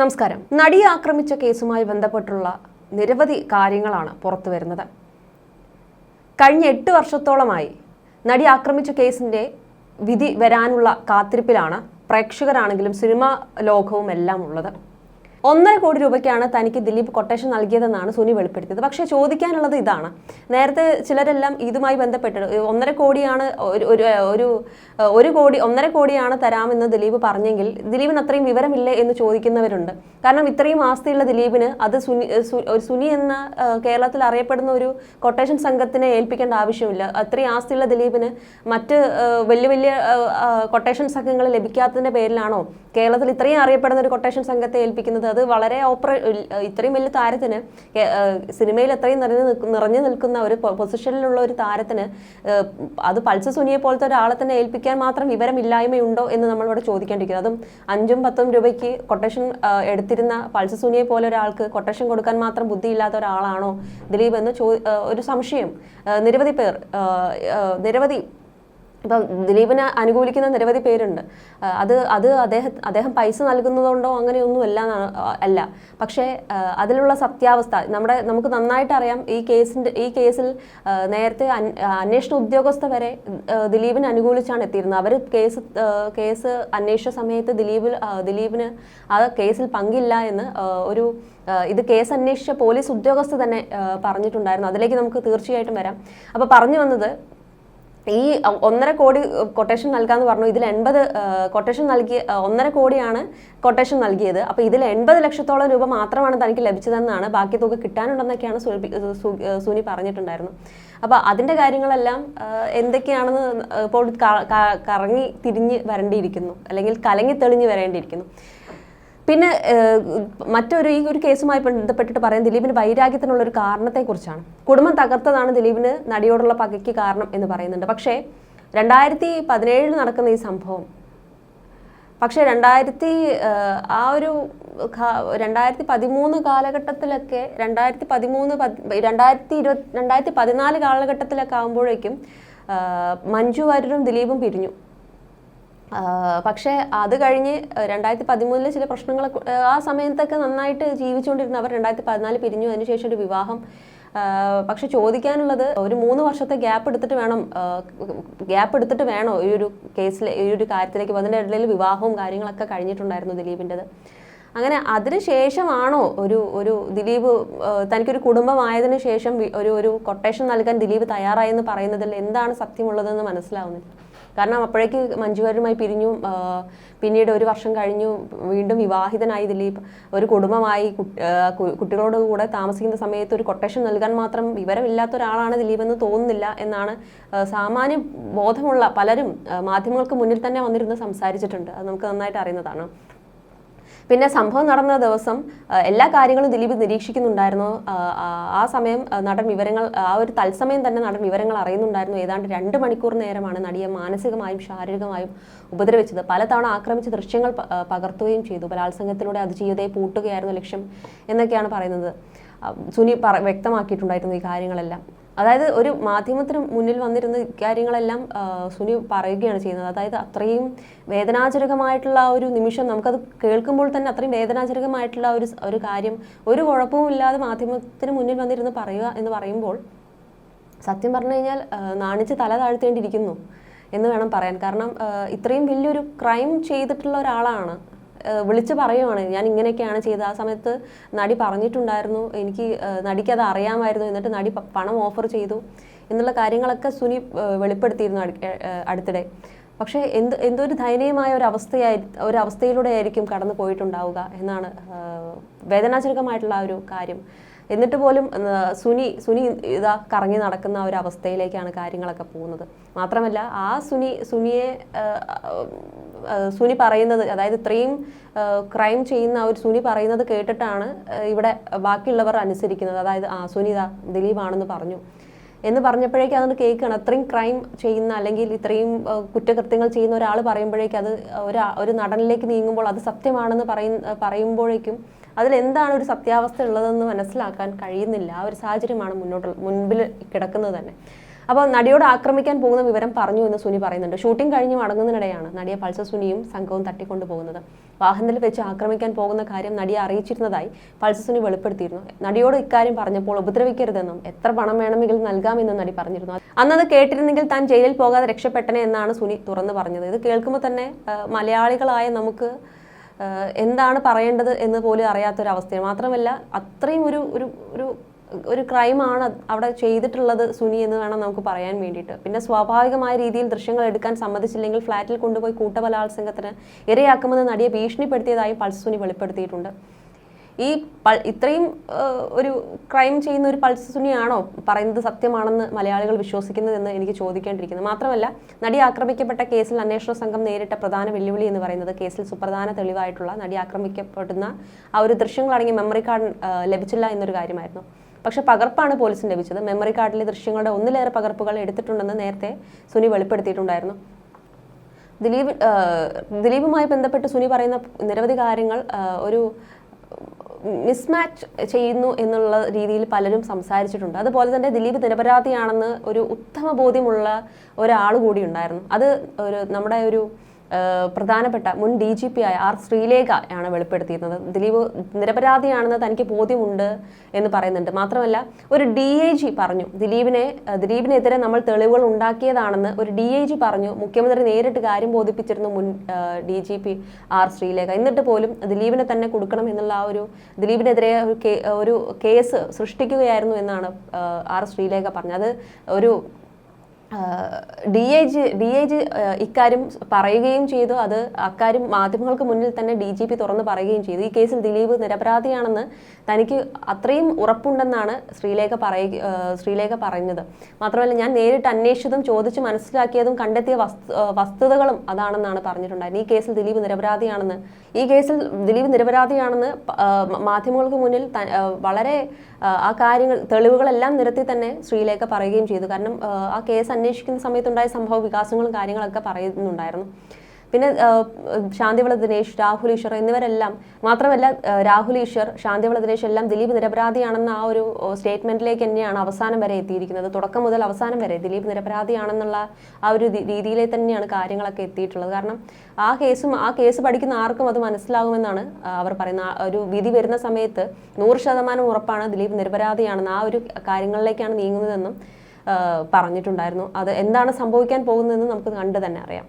നമസ്കാരം. നടിയെ ആക്രമിച്ച കേസുമായി ബന്ധപ്പെട്ടുള്ള നിരവധി കാര്യങ്ങളാണ് പുറത്തു വരുന്നത്. കഴിഞ്ഞ എട്ട് വർഷത്തോളമായി നടി ആക്രമിച്ച കേസിന്റെ വിധി വരാനുള്ള കാത്തിരിപ്പിലാണ് പ്രേക്ഷകരാണെങ്കിലും സിനിമാ ലോകവും എല്ലാം ഉള്ളത്. ഒന്നര കോടി രൂപയ്ക്കാണ് തനിക്ക് ദിലീപ് കൊട്ടേഷൻ നൽകിയതെന്നാണ് സുനി വെളിപ്പെടുത്തിയത്. പക്ഷേ ചോദിക്കാനുള്ളത് ഇതാണ്. നേരത്തെ ചിലരെല്ലാം ഇതുമായി ബന്ധപ്പെട്ട് ഒന്നര കോടിയാണ് ഒരു ഒരു ഒരു കോടി ഒന്നര കോടിയാണ് തരാമെന്ന് ദിലീപ് പറഞ്ഞെങ്കിൽ ദിലീപിന് അത്രയും വിവരമില്ലേ എന്ന് ചോദിക്കുന്നവരുണ്ട്. കാരണം ഇത്രയും ആസ്തിയുള്ള ദിലീപിന് അത് സുനി ഒരു സുനി എന്ന കേരളത്തിൽ അറിയപ്പെടുന്ന ഒരു കൊട്ടേഷൻ സംഘത്തിനെ ഏൽപ്പിക്കേണ്ട ആവശ്യമില്ല. അത്രയും ആസ്തിയുള്ള ദിലീപിന് മറ്റ് വലിയ വലിയ കൊട്ടേഷൻ സംഘങ്ങൾ ലഭിക്കാത്തതിന്റെ പേരിലാണോ കേരളത്തിൽ ഇത്രയും അറിയപ്പെടുന്ന ഒരു കൊട്ടേഷൻ സംഘത്തെ ഏൽപ്പിക്കുന്നത്? അത് വളരെ ഓപ്പറ ഇത്രയും വലിയ താരത്തിന് സിനിമയിൽ എത്രയും നിറഞ്ഞു നിറഞ്ഞു നിൽക്കുന്ന ഒരു പൊസിഷനിലുള്ള ഒരു താരത്തിന് അത് പൾസ് സുനിയെ പോലത്തെ ഒരാളെ തന്നെ ഏൽപ്പിക്കാൻ മാത്രം വിവരമില്ലായ്മയുണ്ടോ എന്ന് നമ്മളിവിടെ ചോദിക്കേണ്ടിരിക്കുന്നു അതും അഞ്ചും പത്തും രൂപയ്ക്ക് കൊട്ടേഷൻ എടുത്തിരുന്ന പൾസ് സുനിയെ പോലെ ഒരാൾക്ക് കൊട്ടേഷൻ കൊടുക്കാൻ മാത്രം ബുദ്ധിയില്ലാത്ത ഒരാളാണോ ദിലീപ് എന്ന് ചോ ഒരു സംശയം. നിരവധി പേർ നിരവധി ഇപ്പം ദിലീപിനെ അനുകൂലിക്കുന്ന നിരവധി പേരുണ്ട്. അത് അത് അദ്ദേഹം അദ്ദേഹം പൈസ നൽകുന്നതുകൊണ്ടോ അങ്ങനെയൊന്നും അല്ല അല്ല. പക്ഷേ അതിലുള്ള സത്യാവസ്ഥ നമ്മുടെ നമുക്ക് നന്നായിട്ട് അറിയാം ഈ കേസിന്റെ ഈ കേസിൽ നേരത്തെ അന്വേഷണ ഉദ്യോഗസ്ഥ വരെ ദിലീപിനെ അനുകൂലിച്ചാണ് എത്തിയിരുന്നത്. അവർ കേസ് കേസ് അന്വേഷിച്ച സമയത്ത് ദിലീപ് ആ, ദിലീപിന് ആ കേസിൽ പങ്കില്ല എന്ന് ഒരു ഇത് കേസ് അന്വേഷിച്ച പോലീസ് ഉദ്യോഗസ്ഥ തന്നെ പറഞ്ഞിട്ടുണ്ടായിരുന്നു. അതിലേക്ക് നമുക്ക് തീർച്ചയായിട്ടും വരാം. അപ്പോൾ പറഞ്ഞു വന്നത് ഈ ഒന്നര കോടി കൊട്ടേഷൻ നൽകാന്ന് പറഞ്ഞു. ഇതിൽ എൺപത് കൊട്ടേഷൻ നൽകിയ ആ, ഒന്നര കോടിയാണ് കൊട്ടേഷൻ നൽകിയത്. അപ്പോൾ ഇതിൽ എൺപത് ലക്ഷത്തോളം രൂപ മാത്രമാണ് തനിക്ക് ലഭിച്ചതെന്നാണ് ബാക്കി തുക കിട്ടാനുണ്ടെന്നൊക്കെയാണ് സുനി പറഞ്ഞിട്ടുണ്ടായിരുന്നു. അപ്പോൾ അതിന്റെ കാര്യങ്ങളെല്ലാം എന്തൊക്കെയാണെന്ന് ഇപ്പോൾ കറങ്ങി തിരിഞ്ഞ് വരേണ്ടിയിരിക്കുന്നു. അല്ലെങ്കിൽ കലങ്ങി തെളിഞ്ഞ് വരേണ്ടിയിരിക്കുന്നു. പിന്നെ മറ്റൊരു ഈ ഒരു കേസുമായി ബന്ധപ്പെട്ടിട്ട് പറയാൻ ദിലീപിന് വൈരാഗ്യത്തിനുള്ള ഒരു കാരണത്തെക്കുറിച്ചാണ്. കുടുംബം തകർത്തതാണ് ദിലീപിന് നടിയോടുള്ള പകയ്ക്ക് കാരണം എന്ന് പറയുന്നുണ്ട്. പക്ഷേ രണ്ടായിരത്തി പതിനേഴിൽ നടക്കുന്ന ഈ സംഭവം പക്ഷേ രണ്ടായിരത്തി ആ ഒരു രണ്ടായിരത്തി പതിമൂന്ന് കാലഘട്ടത്തിലൊക്കെ രണ്ടായിരത്തി പതിമൂന്ന് പത്- രണ്ടായിരത്തി ഇരുപത് രണ്ടായിരത്തി പതിനാല് കാലഘട്ടത്തിലൊക്കെ ആകുമ്പോഴേക്കും മഞ്ജു വാര്യരും ദിലീപും പിരിഞ്ഞു. പക്ഷേ അത് കഴിഞ്ഞ് രണ്ടായിരത്തി പതിമൂന്നിലെ ചില പ്രശ്നങ്ങൾ ആ സമയത്തൊക്കെ നന്നായിട്ട് ജീവിച്ചുകൊണ്ടിരുന്ന അവർ രണ്ടായിരത്തി പതിനാല് പിരിഞ്ഞു അതിനുശേഷം ഒരു വിവാഹം. പക്ഷെ ചോദിക്കാനുള്ളത് ഒരു മൂന്ന് വർഷത്തെ ഗ്യാപ്പ് എടുത്തിട്ട് വേണം ഗ്യാപ്പ് എടുത്തിട്ട് വേണോ ഈ ഒരു കേസിൽ ഈ ഒരു കാര്യത്തിലേക്ക് അതിന്റെ ഇടയിൽ വിവാഹവും കാര്യങ്ങളൊക്കെ കഴിഞ്ഞിട്ടുണ്ടായിരുന്നു ദിലീപിന്റെത്. അങ്ങനെ അതിന് ശേഷമാണോ ഒരു ഒരു ദിലീപ് തനിക്കൊരു കുടുംബമായതിനു ശേഷം ഒരു ഒരു കൊട്ടേഷൻ നൽകാൻ ദിലീപ് തയ്യാറായെന്ന് പറയുന്നതിൽ എന്താണ് സത്യമുള്ളതെന്ന് മനസ്സിലാവുന്നില്ല. കാരണം അപ്പോഴേക്ക് മഞ്ജുവാരുമായി പിരിഞ്ഞു പിന്നീട് ഒരു വർഷം കഴിഞ്ഞു വീണ്ടും വിവാഹിതനായി ദിലീപ് ഒരു കുടുംബമായി കുട്ടികളോട് കൂടെ താമസിക്കുന്ന സമയത്ത് ഒരു കൊട്ടേഷൻ നൽകാൻ മാത്രം വിവരമില്ലാത്ത ഒരാളാണ് ദിലീപ് എന്ന് തോന്നുന്നില്ല എന്നാണ് സാമാന്യ ബോധമുള്ള പലരും മാധ്യമങ്ങൾക്ക് മുന്നിൽ തന്നെ വന്നിരുന്ന് സംസാരിച്ചിട്ടുണ്ട്. അത് നമുക്ക് നന്നായിട്ട് അറിയുന്നതാണ്. പിന്നെ സംഭവം നടന്ന ദിവസം എല്ലാ കാര്യങ്ങളും ദിലീപ് നിരീക്ഷിക്കുന്നുണ്ടായിരുന്നു. ആ, സമയം നടൻ വിവരങ്ങൾ ആ ഒരു തത്സമയം തന്നെ നടൻ വിവരങ്ങൾ അറിയുന്നുണ്ടായിരുന്നു. ഏതാണ്ട് രണ്ട് മണിക്കൂർ നേരമാണ് നടിയെ മാനസികമായും ശാരീരികമായും ഉപദ്രവിച്ചത്. പലതവണ ആക്രമിച്ച ദൃശ്യങ്ങൾ പകർത്തുകയും ചെയ്തു. ബലാത്സംഗത്തിലൂടെ അതിജീവിതയെ പൂട്ടുകയായിരുന്നു ലക്ഷ്യം എന്നൊക്കെയാണ് പറയുന്നത്. സുനി വ്യക്തമാക്കിയിട്ടുണ്ടായിരുന്നു ഈ കാര്യങ്ങളെല്ലാം. അതായത് ഒരു മാധ്യമത്തിന് മുന്നിൽ വന്നിരുന്ന കാര്യങ്ങളെല്ലാം സുനി പറയുകയാണ് ചെയ്യുന്നത്. അതായത് അത്രയും വേദനാജനകമായിട്ടുള്ള ആ ഒരു നിമിഷം നമുക്കത് കേൾക്കുമ്പോൾ തന്നെ അത്രയും വേദനാജനകമായിട്ടുള്ള ഒരു ഒരു കാര്യം ഒരു കുഴപ്പവും ഇല്ലാതെ മാധ്യമത്തിന് മുന്നിൽ വന്നിരുന്ന് പറയുക എന്ന് പറയുമ്പോൾ സത്യം പറഞ്ഞു കഴിഞ്ഞാൽ നാണിച്ച് തല താഴ്ത്തേണ്ടിയിരിക്കുന്നു എന്ന് വേണം പറയാൻ. കാരണം ഇത്രയും വലിയൊരു ക്രൈം ചെയ്തിട്ടുള്ള ഒരാളാണ് വിളിച്ച് പറയുവാണ്. ഞാൻ ഇങ്ങനെയൊക്കെയാണ് ചെയ്തത്. ആ സമയത്ത് നടി പറഞ്ഞിട്ടുണ്ടായിരുന്നു. എനിക്ക് നടിക്ക് അത് അറിയാമായിരുന്നു. എന്നിട്ട് നടി പണം ഓഫർ ചെയ്തു എന്നുള്ള കാര്യങ്ങളൊക്കെ സുനി വെളിപ്പെടുത്തിയിരുന്നു അടു- അടുത്തിടെ. പക്ഷേ എന്ത് എന്തൊരു ദയനീയമായ ഒരു അവസ്ഥയായി ഒരു അവസ്ഥയിലൂടെ ആയിരിക്കും കടന്നു പോയിട്ടുണ്ടാവുക എന്നാണ് വേദനാജനകമായിട്ടുള്ള ആ ഒരു കാര്യം. എന്നിട്ട് പോലും സുനി സുനി ഇതാ കറങ്ങി നടക്കുന്ന ഒരു അവസ്ഥയിലേക്കാണ് കാര്യങ്ങളൊക്കെ പോകുന്നത്. മാത്രമല്ല ആ സുനി സുനിയെ സുനി പറയുന്നത് അതായത് ഇത്രയും ക്രൈം ചെയ്യുന്ന ഒരു സുനി പറയുന്നത് കേട്ടിട്ടാണ് ഇവിടെ ബാക്കിയുള്ളവർ അനുസരിക്കുന്നത്. അതായത് ആ സുനി ഇതാ ദിലീപാണെന്ന് പറഞ്ഞു. എന്ന് പറഞ്ഞപ്പോഴേക്കും അതൊന്ന് കേൾക്കണം. അത്രയും ക്രൈം ചെയ്യുന്ന അല്ലെങ്കിൽ ഇത്രയും കുറ്റകൃത്യങ്ങൾ ചെയ്യുന്ന ഒരാൾ പറയുമ്പോഴേക്കും അത് ഒരു ഒരു നടനിലേക്ക് നീങ്ങുമ്പോൾ അത് സത്യമാണെന്ന് പറയുന്ന പറയുമ്പോഴേക്കും അതിൽ എന്താണ് ഒരു സത്യാവസ്ഥ ഉള്ളതെന്ന് മനസ്സിലാക്കാൻ കഴിയുന്നില്ല. ആ ഒരു സാഹചര്യമാണ് മുന്നോട്ട് മുൻപിൽ കിടക്കുന്നത് തന്നെ. അപ്പോൾ നടിയോട് ആക്രമിക്കാൻ പോകുന്ന വിവരം പറഞ്ഞു എന്ന് സുനി പറയുന്നുണ്ട്. ഷൂട്ടിംഗ് കഴിഞ്ഞ് മടങ്ങുന്നതിനിടെയാണ് നടിയെ പൾസർ സുനിയും സംഘവും തട്ടിക്കൊണ്ടു പോകുന്നത്. വാഹനത്തിൽ വെച്ച് ആക്രമിക്കാൻ പോകുന്ന കാര്യം നടിയെ അറിയിച്ചിരുന്നതായി പൾസർ സുനി വെളിപ്പെടുത്തിയിരുന്നു. നടിയോട് ഇക്കാര്യം പറഞ്ഞപ്പോൾ ഉപദ്രവിക്കരുതെന്നും എത്ര പണം വേണമെങ്കിലും നൽകാമെന്നും നടി പറഞ്ഞിരുന്നു. അന്നത് കേട്ടിരുന്നെങ്കിൽ താൻ ജയിലിൽ പോകാതെ രക്ഷപ്പെട്ടനെ എന്നാണ് സുനി തുറന്നു പറഞ്ഞത്. ഇത് കേൾക്കുമ്പോൾ തന്നെ മലയാളികളായ നമുക്ക് എന്താണ് പറയേണ്ടത് എന്ന് പോലും അറിയാത്തൊരവസ്ഥയാണ്. മാത്രമല്ല അത്രയും ഒരു ഒരു ഒരു ഒരു ക്രൈമാണ് അവിടെ ചെയ്തിട്ടുള്ളത് സുനി എന്ന് വേണം നമുക്ക് പറയാൻ വേണ്ടിയിട്ട്. പിന്നെ സ്വാഭാവികമായ രീതിയിൽ ദൃശ്യങ്ങൾ എടുക്കാൻ സമ്മതിച്ചില്ലെങ്കിൽ ഫ്ളാറ്റിൽ കൊണ്ടുപോയി കൂട്ടബലാത്സംഗത്തിന് ഇരയാക്കുമെന്ന് നടിയെ ഭീഷണിപ്പെടുത്തിയതായി പൾസ് സുനി വെളിപ്പെടുത്തിയിട്ടുണ്ട്. ഈ ഇത്രയും ഒരു ക്രൈം ചെയ്യുന്ന ഒരു പൾസ് സുനിയാണോ പറയുന്നത് സത്യമാണെന്ന് മലയാളികൾ വിശ്വസിക്കുന്നതെന്ന് എനിക്ക് ചോദിക്കേണ്ടിയിരിക്കുന്നു. മാത്രമല്ല നടി ആക്രമിക്കപ്പെട്ട കേസിൽ അന്വേഷണ സംഘം നേരിട്ട പ്രധാന വെല്ലുവിളി എന്ന് പറയുന്നത് കേസിൽ സുപ്രധാന തെളിവായിട്ടുള്ള നടി ആക്രമിക്കപ്പെടുന്ന ആ ഒരു ദൃശ്യങ്ങളടങ്ങിയ മെമ്മറി കാർഡ് ലഭിച്ചില്ല എന്നൊരു കാര്യമായിരുന്നു. പക്ഷേ പകർപ്പാണ് പോലീസിന് ലഭിച്ചത്. മെമ്മറി കാർഡിലെ ദൃശ്യങ്ങളുടെ ഒന്നിലേറെ പകർപ്പുകൾ എടുത്തിട്ടുണ്ടെന്ന് നേരത്തെ സുനി വെളിപ്പെടുത്തിയിട്ടുണ്ടായിരുന്നു. ദിലീപ് ദിലീപുമായി ബന്ധപ്പെട്ട് സുനി പറയുന്ന നിരവധി കാര്യങ്ങൾ ഒരു മിസ്മാച്ച് ചെയ്യുന്നു എന്നുള്ള രീതിയിൽ പലരും സംസാരിച്ചിട്ടുണ്ട്. അതുപോലെ തന്നെ ദിലീപ് നിരപരാധിയാണെന്ന് ഒരു ഉത്തമ ബോധ്യമുള്ള ഒരാൾ കൂടി ഉണ്ടായിരുന്നു. അത് ഒരു നമ്മുടെ ഒരു പ്രധാനപ്പെട്ട മുൻ ഡി ജി പി ആയ ആർ ശ്രീലേഖ ആണ് വെളിപ്പെടുത്തിയിരുന്നത്. ദിലീപ് നിരപരാധിയാണെന്ന് തനിക്ക് ബോധ്യമുണ്ട് എന്ന് പറയുന്നുണ്ട്. മാത്രമല്ല ഒരു ഡി ഐ ജി പറഞ്ഞു ദിലീപിനെ ദിലീപിനെതിരെ നമ്മൾ തെളിവുകൾ ഉണ്ടാക്കിയതാണെന്ന് ഒരു ഡി ഐ ജി പറഞ്ഞു മുഖ്യമന്ത്രി നേരിട്ട് കാര്യം ബോധിപ്പിച്ചിരുന്നു മുൻ D G P R Sreelekha. എന്നിട്ട് പോലും ദിലീപിനെ തന്നെ കൊടുക്കണം എന്നുള്ള ആ ഒരു ദിലീപിനെതിരെ ഒരു കേസ് സൃഷ്ടിക്കുകയായിരുന്നു എന്നാണ് ആർ ശ്രീലേഖ പറഞ്ഞത്. അത് ഒരു D I G D I G ഇക്കാര്യം പറയുകയും ചെയ്തു. അത് അക്കാര്യം മാധ്യമങ്ങൾക്ക് മുന്നിൽ തന്നെ ഡി ജി പി തുറന്ന് പറയുകയും ചെയ്തു. ഈ കേസിൽ ദിലീപ് നിരപരാധിയാണെന്ന് തനിക്ക് അത്രയും ഉറപ്പുണ്ടെന്നാണ് ശ്രീലേഖ പറയ ശ്രീലേഖ പറഞ്ഞത് മാത്രമല്ല ഞാൻ നേരിട്ട് അന്വേഷിച്ചതും ചോദിച്ച് മനസ്സിലാക്കിയതും കണ്ടെത്തിയ വസ്തുതകളും അതാണെന്നാണ് പറഞ്ഞിട്ടുണ്ടായിരുന്നത്. ഈ കേസിൽ ദിലീപ് നിരപരാധിയാണെന്ന് ഈ കേസിൽ ദിലീപ് നിരപരാധിയാണെന്ന് മാധ്യമങ്ങൾക്ക് മുന്നിൽ വളരെ ആ കാര്യങ്ങൾ തെളിവുകളെല്ലാം നിരത്തി തന്നെ ശ്രീലേഖ പറയുകയും ചെയ്തു. കാരണം ആ കേസ് അന്വേഷിക്കുന്ന സമയത്തുണ്ടായ സംഭവ വികാസങ്ങളും കാര്യങ്ങളൊക്കെ പറയുന്നുണ്ടായിരുന്നു. പിന്നെ ശാന്തിവള ദിനേശ് രാഹുൽ ഈശ്വർ എന്നിവരെല്ലാം മാത്രമല്ല രാഹുൽ ഈശ്വർ ശാന്തിവിള ദിനേശ് എല്ലാം ദിലീപ് നിരപരാധിയാണെന്ന ആ ഒരു സ്റ്റേറ്റ്മെന്റിലേക്ക് തന്നെയാണ് അവസാനം വരെ എത്തിയിരിക്കുന്നത്. തുടക്കം മുതൽ അവസാനം വരെ ദിലീപ് നിരപരാധിയാണെന്നുള്ള ആ ഒരു രീതിയിലേ തന്നെയാണ് കാര്യങ്ങളൊക്കെ എത്തിയിട്ടുള്ളത്. കാരണം ആ കേസും ആ കേസ് പഠിക്കുന്ന ആർക്കും അത് മനസ്സിലാകുമെന്നാണ് അവർ പറയുന്ന ഒരു വിധി വരുന്ന സമയത്ത് നൂറ് ശതമാനം ഉറപ്പാണ് ദിലീപ് നിരപരാധിയാണെന്ന് ആ ഒരു കാര്യങ്ങളിലേക്കാണ് നീങ്ങുന്നതെന്നും പറഞ്ഞിട്ടുണ്ടായിരുന്നു. അത് എന്താണ് സംഭവിക്കാൻ പോകുന്നതെന്ന് നമുക്ക് കണ്ടു തന്നെ അറിയാം.